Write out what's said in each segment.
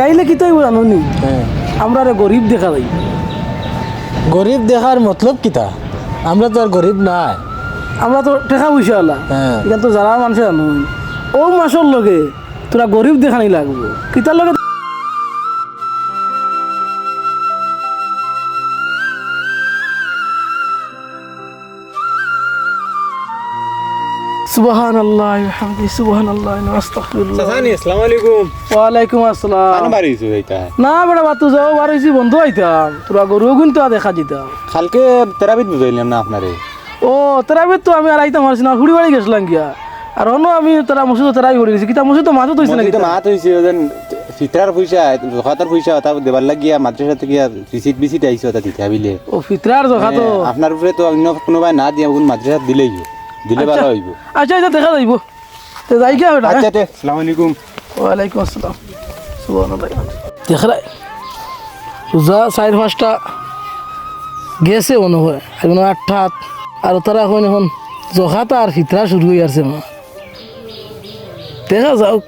চাইলে কি তাই জানো নি হ্যাঁ। আমরা রে গরিব দেখা যাই। গরিব দেখার মতলব কিতা? আমরা তো আর গরিব নাই। আমরা তো টেকা পয়সা আলা। এটা এখান তো যারা মানুষে জানো ও মাসের লগে তোরা গরিব দেখানি লাগবো। কিতার লগে সুবহান আল্লাহ হামদি সুবহান আল্লাহ আস্তাগফিরুল্লাহ। সাসানি আসসালামু আলাইকুম ওয়ালাইকুম আসসালাম। আন বাড়িছো এইটা? না বেটা বাতু যাও হইছি বন্ধু আইতাম তোরা গরু গুনতে দেখা দিতাম। কালকে তেরাবিত বুঝাইলাম না আপনারে। ও তেরাবি তো আমি আর আইতাম পারছি না হুড়ি বাড়ি গেছিলাম গিয়া। আর অন্য আমি তারা মসজিদ তেরাবি করে গেছি কিতা মসজিদ তো হইছে না কিতা? মাত হইছে ওজন ফিতরার পয়সা জকাতার পয়সা তা দেবার লাগিয়া মাদ্রাসা থেকে রিসিট বিসিট আইছো তা দিতে বিলে ও ফিতরার জখা তো আপনার উপরে তো অন্য কোনোবাই না দিয়া কোন মাদ্রাসা দিলেই দিলে ভালো হইব। আচ্ছা আচ্ছা দেখা যাইব। তো যাই গিয়া বেটা আচ্ছা তে আসসালামু আলাইকুম। ওয়ালাইকুম আসসালাম। সুবহানাল্লাহ। দেখলাই রোজা চার পাঁচটা গেছে মনে হয়। এখন আটটা হাত আর তারা এখন এখন জখাতা আর ফিতরা শুরু হয়ে আসছে মা দেখা যাওক।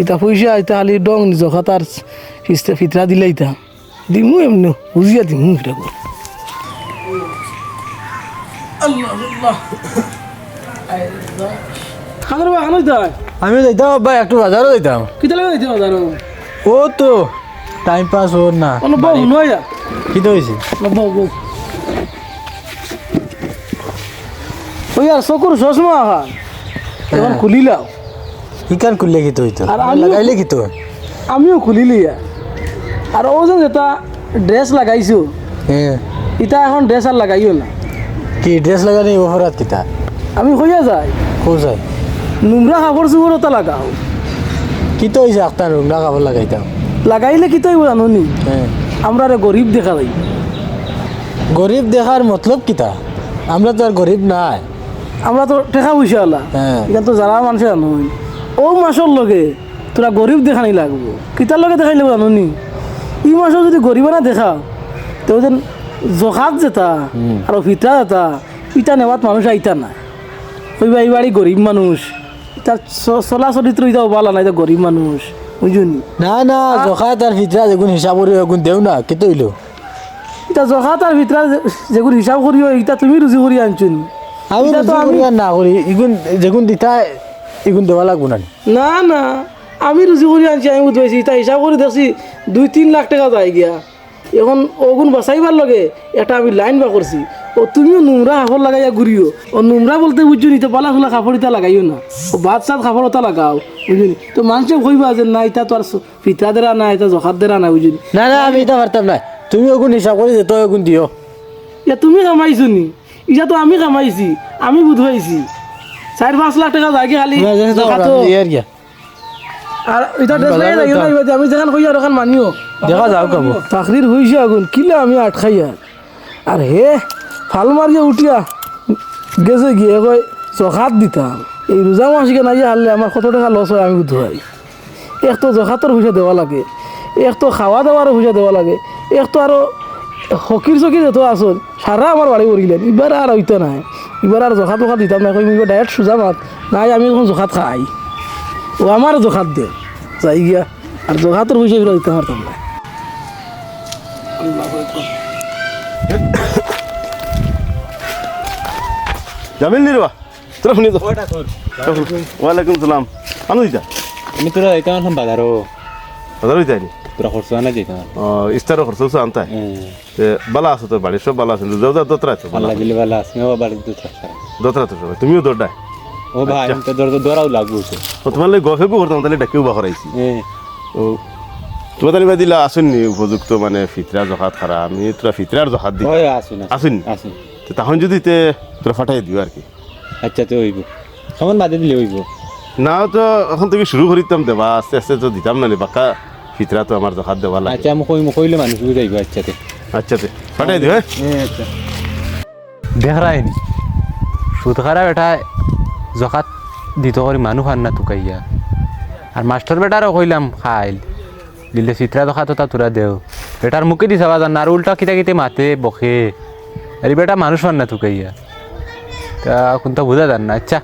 ইতা পয়সা ইতা খালি ডং জখাতার ফিস্তে ফিতরা দিলে ইতা। দিমু এমনি বুঝিয়া দিমু এটা করে। খানার বা খানো তাই আমি যাইতাম ভাই একটু বাজারও যাইতাম কিতা লাগে যাইতে জানো ও তো টাইম পাস ওর না। অন্য বউ নয়? কি তো হয়েছে? বউ বউ। ওই আর চকুর চশমা আহা এখন খুলিলাও ইকান খুললে কি তো হইতো? লাগাইলে কি তো? আমিও খুলিলি আর ও যে যেটা ড্রেস লাগাইছো হ্যাঁ। ইটা এখন ড্রেস আর লাগাইও না। কি ড্রেস লাগানি অপরাধ কিতা? আমি হইয়া যাই। কো যায় নোংরা কাপড় চোপড় ওটা লাগাও। কি তো হয়েছে আপনার রুমনা কাপড় লাগাইতাম? লাগাইলে কি তাই জানো নি? হ্যাঁ। আমরা রে গরিব দেখা যাই। গরিব দেখার মতলব কিতা? আমরা তো আর গরিব নাই। আমরা তো টেকা পয়সা হলা হ্যাঁ। এখান তো যারা মানুষে জানো ও মাসের লগে তোরা গরিব দেখানি লাগবো। কিতার লগে দেখাইলে জানো নি? ই মাসও যদি গরিবানা দেখা তো যেন জখাত যেতা আর ফিতরা যেতা ইটা নেওয়াত মানুষ আইতা না ওইবা এই বাড়ি গরিব মানুষ তার চলা চরিত্র ইটা ওবালা না এটা গরিব মানুষ বুঝুনি না? না জখা তার ভিতরা যেগুন হিসাব করি এগুন দেও না কে তৈলো এটা জখাত আর ফিতরা যেগুলো হিসাব করিও ইটা তুমি রুজি করি আনছুনি আমি এটা তো রুজি আমি- করি না করি ইগুন যেগুন দিতা ইগুন দেওয়া লাগবো না না? না আমি রুজি করে আনছি আমি বুঝবাইছি তা হিসাব করে দেখছি দুই তিন লাখ টাকা যায় গিয়া। এখন ওগুন বাঁচাইবার লগে এটা আমি লাইন বা করছি ও তুমিও নোংরা কাপড় লাগাইয়া ঘুরিও ও নোংরা বলতে বুঝছ নি তো পালা খোলা কাপড় ইটা লাগাইও না। ও বাদ সাত কাপড় ওটা লাগাও বুঝলি তো মানুষে কইবা যে না এটা তো আর পিতা দেরা না এটা জখাত দেরা না বুঝলি না। না আমি এটা পারতাম না তুমি ওগুন হিসাব করে যেত ওগুন দিও ইয়া তুমি কামাইছো নি। ইটা তো আমি কামাইছি আমি বুঝবাইছি চার পাঁচ লাখ টাকা গিয়া খালি। আর এটা না ইবাদি আমি যেখান কইয়া ওখান মানিও। দেখা যাও কাবো চাকরির হইছে আগুন কিলে আমি আর হে ফাল মারিয়া উঠিয়া গেছে গিয়ে কই জখাত দিতাম এই রোজা মাসিকে নাই হারলে আমার কত টাকা লস হয় আমি বুঝাই এক তো জখাতর পয়সা দেওয়া লাগে এক তো খাওয়া দাওয়ারও পয়সা দেওয়া লাগে এক তো আরও হকির চকির যত আসল সারা আমার বাড়ি পড়িলেন এবার আর হইতো নাই। এবার আর জখা টখা দিতাম না কই ডাইরেক্ট সোজা মাত নাই আমি এখন জখাত খাই। ও আমার জখাত দে। যাই গিয়া। আর জখাতর পয়সা এগুলো দিতে পারতাম না। জামিল নিরবা তোরা শুনি তো। ওয়ালাইকুম সালাম। আমি দিতা? আমি তোরা যাইতাম এখন বাজারও। বাজার হইতে আনি তোরা খরচ না যাইতাম ইস্তারও খরচ হচ্ছে আনতাই? তে বালা আছে তো বাড়ির সব বালা আছে। যাও যাও দোতরা আছে ভালো লাগিলে ভালো আছে ও তো থাকতাম দোতরা তো সবাই তুমিও দৌড়াই ও ভাই আমি তো দর দরাও লাগবো তো তোমার লাগে গফেকও করতাম তাহলে ডাকিও বা করাইছি এ। ও তোমার তাহলে দিলা আসুননি উপযুক্ত মানে ফিতরা জখাত খারা আমি তোরা ফিতরার জখাত দি ওই আসুন আসুন। আসুন। তো তখন যদি তে তোরা ফাটাই দিও আর কি। আচ্ছা তো হইব। সমান বাদে দিলে হইব। না তো এখন থেকে শুরু করিতাম দেবা আস্তে আস্তে তো দিতাম না রে, বাক্কা ফিতরা তো আমার জখাত দেওয়া লাগে। আচ্ছা আমি কই কইলে মানুষ বুঝাইব আচ্ছা তে। আচ্ছা তে ফাটাই দিও হ্যাঁ আচ্ছা। দেখ রাইনি সুদ খারাপ এটা জকাত দিত করি মানুষ আন না তুকাইয়া আর মাস্টার বেটারও কইলাম খাইল। দিলে চিত্রা দখা তো তা তোরা দেও। বেটার মুখে দি চাবা জান আর উল্টা কিতা কিতে মাতে বকে। আরে বেটা মানুষ আন না তুকাইয়া তা কোনটা বুঝা যান না আচ্ছা।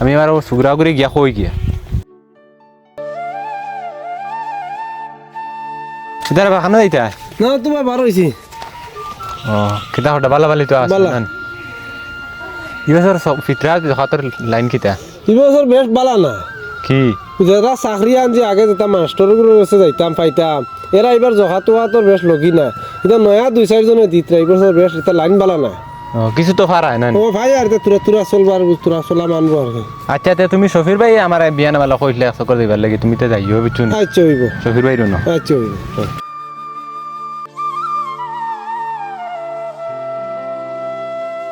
আমি এবার সুগ্রা করে গিয়া কই গিয়া। সিতারা বাখানো যাইতা না তোমার বার হয়েছি ও কিতা হটা বালা বালি। তো আছে ইবছর ফিতরা হাতের লাইন কিতা এবছর বেশ বালা না। কি? যারা চাকরি যে আগে যেতাম মাস্টরের কাছে যাইতাম পাইতাম। এরা এবার জহা তোহা তোর বেশ লগি না। এটা নয়া দুই চারজনে দিত এবছর বেশ এটা লাইন বালা না। কিছু তো ফারায় না ও ভাই আর তুরা তুরা চলবার তুরা চলা মানবো আর আচ্ছা তে তুমি শফির ভাই আমার বিয়ান বালা কইলে একশো করে দিবার লাগে তুমি তো যাইও বিচুন। আচ্ছা হইব। শফির ভাই রুনো আচ্ছা হইব।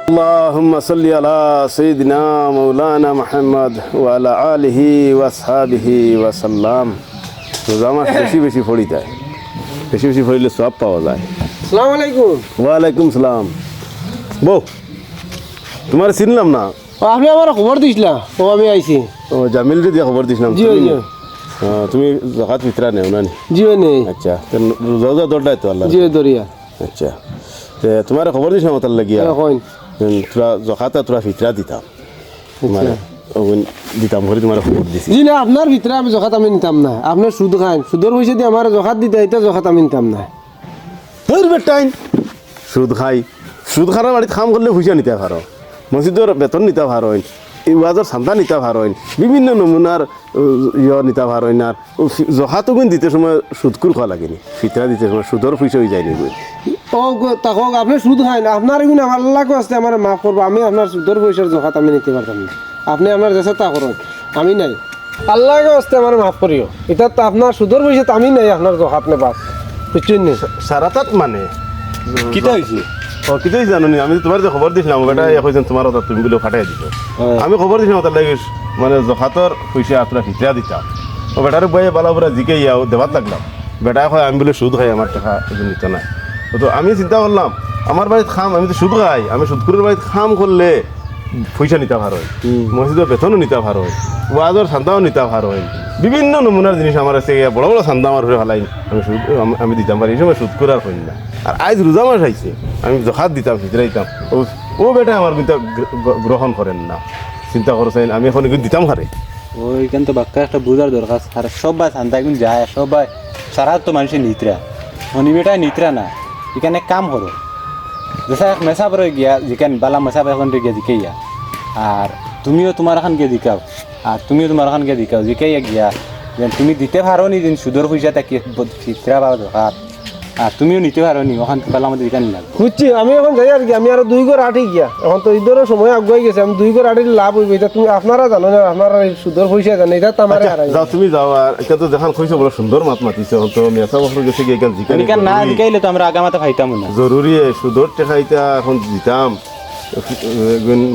اللهم صل على سيدنا مولانا محمد وعلى آله وأصحابه وسلم রোজা মাস বেশি বেশি ফড়ি যায় বেশি বেশি ফড়িলে সব পাওয়া যায় সালাম আলাইকুম ওয়ালাইকুম সালাম বউ তোমার চিনলাম না ও, আপনি আমার খবর দিছিলা ও আমি আইছি ও জামিলকে দিয়ে খবর দিছিলাম জি তুমি জি ও, তুমি জকাত ভিতরা নেও না নি? জি নেই আচ্ছা তো রোজা রোজা দরদাই তো আল্লাহ জি দরিয়া আচ্ছা তে তোমার খবর দিছিলাম তার লাগিয়া কইন তোরা জকাতা তোরা ভিতরা দিতাম মানে দিতাম করে তোমার খবর দিছি জি না আপনার ভিতরে আমি জখাত আমি নিতাম না আপনার সুদ খান সুদর পয়সা দিয়ে আমার জখাত দিতে এটা জখাত আমি নিতাম না তোর বেটাইন সুদ খাই সুদ খারা বাড়িতে খাম করলে পয়সা নিতে পারো মসজিদর বেতন নিতে এই ওয়াজর সান্দা নিতে পারোইন বিভিন্ন নমুনার ইয় নিতে পারোইন আর জহাতো গুণ দিতে সময় সুদকুর খাওয়া লাগেনি। ফিতরা দিতে সময় সুদর পয়সা হয়ে যায়নি গুণ ও তাকক আপনি সুদ খান আপনার এগুলো আমার আল্লাহ আসতে আমার মাফ করব আমি আপনার সুদর পয়সার জখাত আমি নিতে পারতাম না আপনি আপনার দেশে তা করুন আমি নাই। আল্লাহ আসতে আমার মাফ করিও এটা তো আপনার সুদর পয়সা তো আমি নাই আপনার জখাত নেবার বুঝছেন নি সারাতাত মানে? কিতা হয়েছে ও কিছুই জানো নি? আমি তোমার যে খবর দিছিলাম বেটা এখন তোমার কথা তুমি বলে ফাটাই দিছো। আমি খবর দিছিলাম তার লাগে মানে জখাতর পয়সা আপনার ফিতরা দিতাম ও বেটার বয়ে বালা পুরা জিকে ইয়াও দেওয়ার লাগলাম। বেটা কয় আমি বলে সুদ খাই আমার টাকা এজন নিত না তো আমি চিন্তা করলাম আমার বাড়িতে খাম আমি তো সুদ খাই আমি সুদকুরের বাড়িতে খাম করলে পয়সা নিতে ভার হয় মসজিদের বেতনও নিতে ভার হয় ওয়াজর সান্দাও নিতে ভার হয়। বিভিন্ন নমুনার জিনিস আমার আছে বড় বড় সান্দা আমার হয়ে ফেলাই আমি সুদ আমি দিতাম পারি এই সময় সুদ করে আর হইন না। আর আজ রোজা মাস আইছে আমি জখাত দিতাম ফিতরা ও বেটা আমার কিন্তু গ্র- গ্র- গ্রহণ করেন না। চিন্তা করছেন আমি এখন এগুলো দিতাম হারে ওইখান তো বাক্কা একটা বোঝার দরকার আর সবাই শান্তা একদিন যায় সবাই সারা তো মানুষের নিত্রা শনিবেটাই নিত্রা না এখানে কাম করো যেসা এক মেসাব রয়ে গিয়া যেখানে বালা মেসাব এখন রয়ে গিয়া জিকাইয়া আর তুমিও তোমার এখন গিয়ে দিকাও আর তুমিও তোমার এখন গিয়ে দিকাও জিকাইয়া গিয়া তুমি দিতে পারো নি দিন সুদর পয়সা তাকে চিত্রা বা দরকার আর তুমিও নিতে পারো নি ওখান বালা আমাদের এখানে লাগবে। বুঝছি আমি এখন যাই আর কি আমি আরও দুই ঘর আটে গিয়া। এখন তো ঈদেরও সময় আগুয়াই গেছে আমি দুই ঘর আটে লাভ হইবে। এটা তুমি আপনারা জানো না আপনারা এই সুদর পয়সা জানে এটা তো আমার হারাই যাও তুমি যাও আর এটা তো দেখান কইছো বড় সুন্দর মাত মাতিছে তো মেসা বছর গেছে গিয়ে এখান জিকানি এখানে না জিকাইলে তো আমরা আগামাতে খাইতাম না। জরুরি সুদর টেকা এটা এখন দিতাম।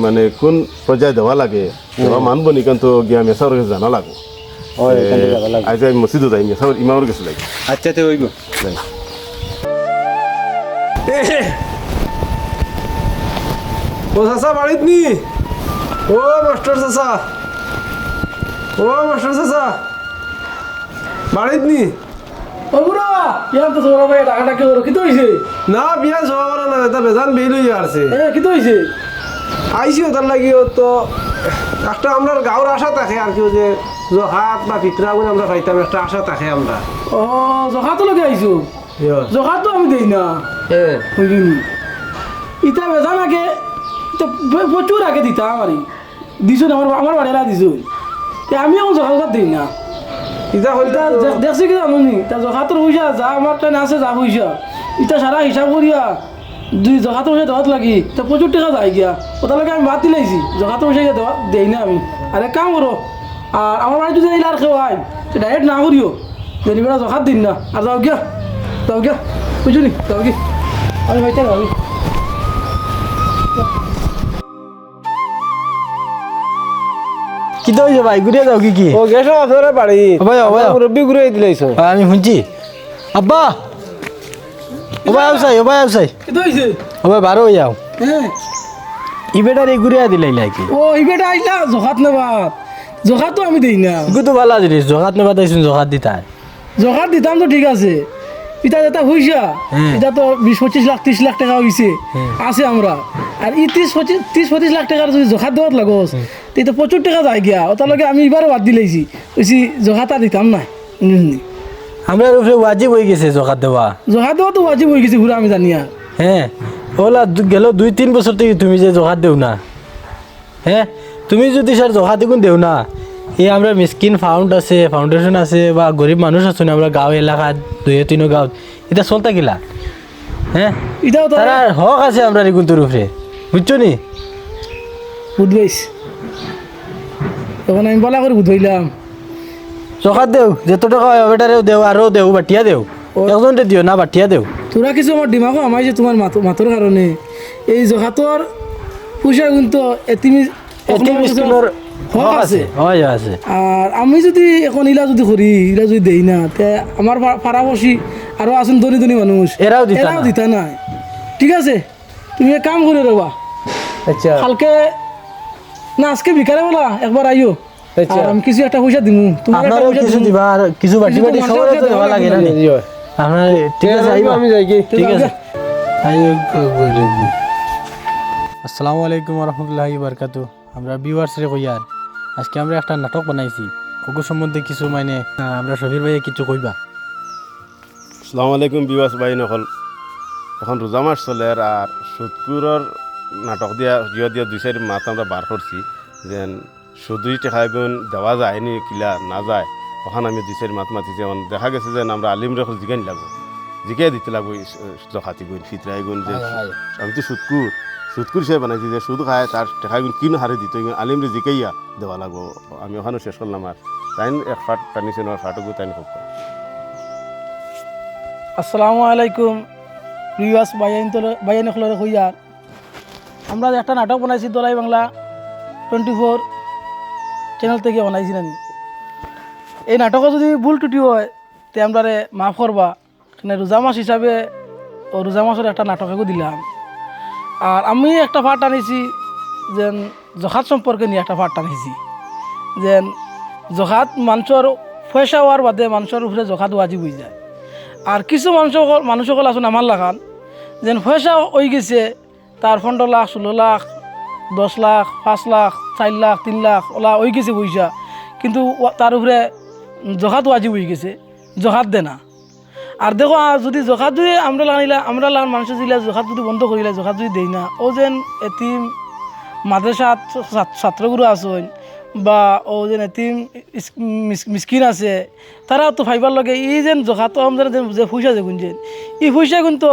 মানে কোন পর্যায়ে দেওয়া লাগে? দেওয়া মানব নি কিন্তু গিয়া মেসার জানা লাগবো। থেকে। আজ আমি মসজিদও যাই মেসার ইমামের কাছে লাগি আচ্ছা তো যাই। ও চাচা বাড়িত নি? ও মাস্টার চাচা। ও মাস্টার চাচা। বাড়িত নি? ও বুড়া ইয়ার তো তোমার ভাই টাকাটা কেউ কি তো হইছে না বিয়া সবা বলা না এটা বেজান বেল হয়ে আসছে এ কি তো হইছে আইসি ওটার লাগি ও তো একটা আমরা গাঁর আশা থাকে আর কি ও যে জহাত বা বলে আমরা পাইতাম একটা আশা থাকে আমরা ও জখা তো লগে আইছো? জখা তো আমি দেই না বুঝলি ইটা বেজান আগে ইটা প্রচুর আগে দিতাম আমারই দিছো আমার আমার বাড়িরা দিছো তে আমি এখন জখা জখা দিই না ইটা হইতা দেখছি কি জানো নি তা জখা তোর যা আমার টাইম আছে যা পয়সা ইটা সারা হিসাব করিয়া দুই জখা তোর পয়সা দেওয়াত লাগি তা প্রচুর টাকা যায় গিয়া ওটা লাগে আমি বাদ দিলাইছি জখা তোর পয়সা গিয়া দেওয়া দেই না আমি আরে কাম করো আর আমার বাড়ি যদি আর কেউ আয় তো ডাইরেক্ট না করিও যদি বেড়া জখাত দিন না আর যাও গিয়া গিয়া বুঝলি? নি যাও গিয়া আমি। ভাইতে যাবি কি তো হইছে ভাই? ঘুরে যাও কি কি? ও গেছো আপনারা বাড়ি ভাই, ভাই। মুরব্বী ঘুরে দিলাইছো আমি শুনছি। আব্বা! ও ভাই আউসাই ও ভাই আউসাই কি তো হয়েছে ও ভাই বারো যাও হ্যাঁ ই বেটার এই ঘুরে দিলাই নাকি ও এই বেটা আইলা জখাত নেবাত জখাত তো আমি দিই না। ইগু তো ভালো জিনিস জগাত নেবা তাইছুন জগাত দিতাই জখাত দিতাম তো ঠিক আছে। এটা যেটা হইসা। এটা তো বিশ পঁচিশ লাখ ত্রিশ লাখ টাকা হইছে। আছে আমরা। আর এই ত্রিশ পঁচিশ ত্রিশ পঁচিশ লাখ টাকার যদি জখাত দেওয়াত লাগস তো এটা প্রচুর টাকা যায় গিয়া। ওটার আমি এবারও বাদ দিলাইছি কইছি জখাত দিতাম না আমরা উপরে ওয়াজিব হয়ে গেছে জকাত দেওয়া। জহা দেওয়া তো ওয়াজিব হয়ে গেছে ঘুরে আমি জানি আর। হ্যাঁ। ওলা গেল দুই তিন বছর থেকে তুমি যে জহাত দেও না। হ্যাঁ? তুমি যদি স্যার জহাত দেখুন দেও না এই আমরা মিসকিন ফাউন্ড আছে ফাউন্ডেশন আছে বা গরিব মানুষ আছে আমরা গাঁও এলাকাত দুই তিন গাঁও এটা চলতা গিলা। হ্যাঁ এটাও তারা হক আছে আমরা রেগুনটোর উপরে বুঝছ নি? বুধবাইছ। তখন আমি বলা করে বুধবাইলাম। জকাত দেও যত টাকা হয় বেটারেও দেও আরও দেও বাটিয়া দেও। একজনটে দিও না বাটিয়া দেও। তোরা কিছু আমার দিমাগও আমাই যে তোমার মাত মাতর কারণে এই জহাতর পয়সা কিন্তু এতিমি এতিম স্কুলের হক আছে হয় আছে আর আমি যদি এখন ইলা যদি করি ইলা যদি দেই না তে আমার পাড়াপড়শি আরও আছেন ধনী ধনী মানুষ এরাও দিতা এরাও না। দিতা নাই। ঠিক আছে? তুমি এক কাম করে রবা আচ্ছা। কালকে না আজকে বিকালে বলা একবার আইও। আচ্ছা। আমি কিছু একটা পয়সা দিমু। তোমার একটা পয়সা কিছু দিবা আর কিছু বাটি বাটি সবার তো দেওয়া দেওয়া লাগে না আপনার ঠিক আছে আইবা। আমি যাই কি? ঠিক আছে। আসসালামু আলাইকুম রহমতুল্লাহ বারকাতু আমরা বিওয়ার্স রে কইয়ার আজকে আমরা একটা নাটক বানাইছি। ওগো সম্বন্ধে কিছু মানে আমরা শফির ভাইয়ে কিছু কইবা। আসসালামু আলাইকুম বিবাস ভাই নকল। এখন রোজা মাস চলে আর সুদকুরর নাটক দিয়া জিও দিয়া দুই চারি মাত আমরা বার করছি। যেন শুধুই টেকা গুণ দেওয়া যায় নি কিলা না যায় ওখানে আমি দুই চারি মাত মাতিছি যেমন দেখা গেছে যে আমরা আলিম রেখ জিগাই লাগবো জিগাই দিতে লাগবো জখাতি গুণ ফিতরাই গুণ যে আমি তো সুদকুর সুদকুর সে বানাইছি যে সুদ খায়, তার টেকা গুণ কিনো হারে দিত আলিম রে জিকাইয়া দেওয়া লাগবো। আমি ওখানে শেষ করলাম আর। তাই এক ফাট টানিছে না ফাটুকু তাই খুব। আসসালামু আলাইকুম। রিয়াস বাইয়াইন তো বাইয়াইন খলরে কইয়ার আমরা একটা নাটক বানাইছি দলাই বাংলা টোয়েন্টি ফোর চ্যানেল থেকে বানাইছি আমি এই নাটকও যদি ভুল টুটি হয়, তে আমরা মাফ করবা। রোজা মাস হিসাবে রোজা মাসের একটা নাটকও দিলাম। আর আমি একটা পাঠ আনিছি, যেন জখাত সম্পর্কে নিয়ে একটা পাঠ আনিছি। যেন জখাত মানুষের পয়সা হওয়ার বাদে মানুষের উপরে জখাত ওয়াজিব হয়ে যায়। আর কিছু মানুষ মানুষ সকল আছেন আমার লাগান, যেন পয়সা হয়ে গেছে তার পনেরো লাখ ষোলো লাখ দশ লাখ, পাঁচ লাখ চার লাখ, তিন লাখ, ওলা হয়ে গেছে পয়সা কিন্তু তার উপরে জখাত ওয়াজিব হয়ে গেছে, জখাত দে না আর দেখো যদি জখাত যদি আমরা লাগাইলা আমরা লাগান মানুষ দিলে জখাত যদি বন্ধ করিলে, জখাত যদি দেই না, ও যেন এতিম মাদ্রাসাত ছাত- ছাত্রগুলো আছেন বা ও যেন এতিম মিসকিন আছে তারা তো ফাইবার লগে ই যেন জখাত আমদার যেন যে পয়সা যে গুঞ্জেন ই পয়সা কিন্তু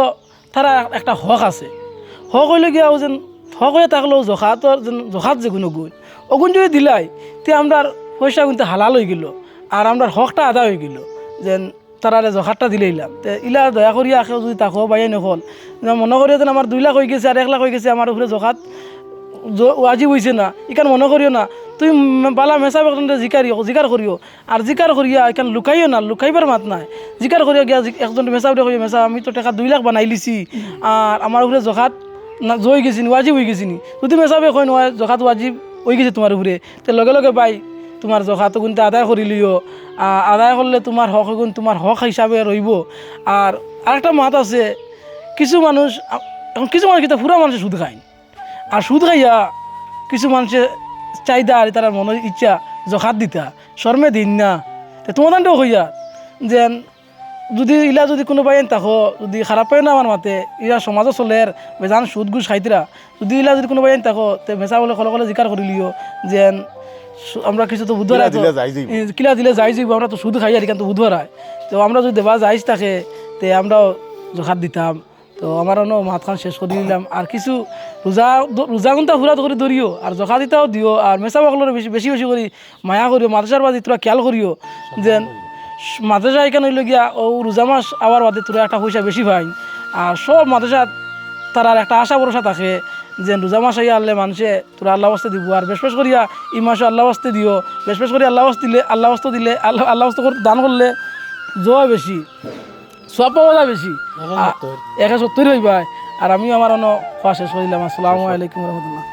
তারা একটা হক আছে। হক হইলে গিয়া ও যেন হক হয়ে থাকলেও জখাতর যেন জোখাত যে কোনো গুণ। অগুণ যদি দিলাই, তে আমরা পয়সা কিন্তু হালাল হয়ে গেল, আর আমরা হকটা আদা হয়ে গেল, যেন তারা জখাতটা দিলেইলাম তে ইলা দয়া করিয়া আখেও যদি তাকো বাইয়াই নকল। মনে করিয়া যেন আমার দুই লাখ হয়ে গেছে আর এক লাখ হয়ে গেছে আমার উপরে জখাত জ- ওয়াজিব হয়েছে না। ইকান মনে করিও না। তুই বালা মেসা বেকলে জিকারিও জিকার করিও আর জিকার করিয়া এখান লুকাইও না লুকাইবার মাত নাই। জিকার করিয়া গিয়া একজন মেসা উঠে করিয়া মেসা আমি তো টাকা দুই লাখ বানাই লিছি। আর আমার উপরে জখাত না জয় গেছি নি ওয়াজিব হয়ে গেছি নি। যদি মেসা বে কয় নহয়, জখাত ওয়াজিব হয়ে গেছে তোমার উপরে তে লগে লগে পাই তোমার জখাত গুণতে আদায় করি লিও। আদায় করলে তোমার হক গুণ তোমার হক হিসাবে রইব। আর আরেকটা মাত আছে, কিছু মানুষ, এখন কিছু মানুষ কিন্তু পুরা মানুষ সুদ খায়। আর সুদ খাইয়া কিছু মানুষে চাহিদা আর তার মনের ইচ্ছা জখাত দিতা। শর্মে দিন না। তে তোমার দানটাও হইয়া যেন যদি ইলা যদি কোনো বাইন থাকো, যদি খারাপ পায় না আমার মাতে ইলা সমাজও চলে আর বেজান সুদ ঘুষ খাইতরা। যদি ইলা যদি কোনো বাইন থাকো, তে মেসা বলে কলে কলে জিকার করি লিও। যেন আমরা কিছু তো বুধবার কিলা দিলে যাই যাইব। কিলা দিলে যাই আমরা তো সুদ খাই আর এখান তো বুধবার হয় তো আমরা যদি দেবা যাইস থাকে তে আমরাও জখাত দিতাম। তো আমার অন্য মাতখান শেষ করে দিলাম। আর কিছু রোজা রোজা গুনটা ফুরা করে ধরিও আর জখা দিতাও দিও আর মেসা বাকলরে বেশি বেশি বেশি করি মায়া করিও মাদ্রাসার বাদে তোরা খেয়াল করিও যেন মাদ্রাসা এখানে হইলে গিয়া ও রোজা মাস আবার বাদে তোরা একটা পয়সা বেশি পাই আর সব মাদ্রাসা তার আর একটা আশা ভরসা থাকে। যে রোজা মাস আইয়া আনলে মানুষে তোরা আল্লাহ বাস্তে দিব। আর বেশ বেশ করিয়া ই মাসে আল্লাহ বাস্তে দিও। বেশ বেশ করিয়া আল্লাহ দিলে আল্লাহ বাস্তে দিলে আল্লাহ আল্লাহ বাস্তে করে দান করলে জয় বেশি সব পাওয়া যায় বেশি একে সত্তর হইবা আর আমি আমার অন্য খাওয়া শেষ করিলাম আসসালামু আলাইকুম রহমতুল্লাহ।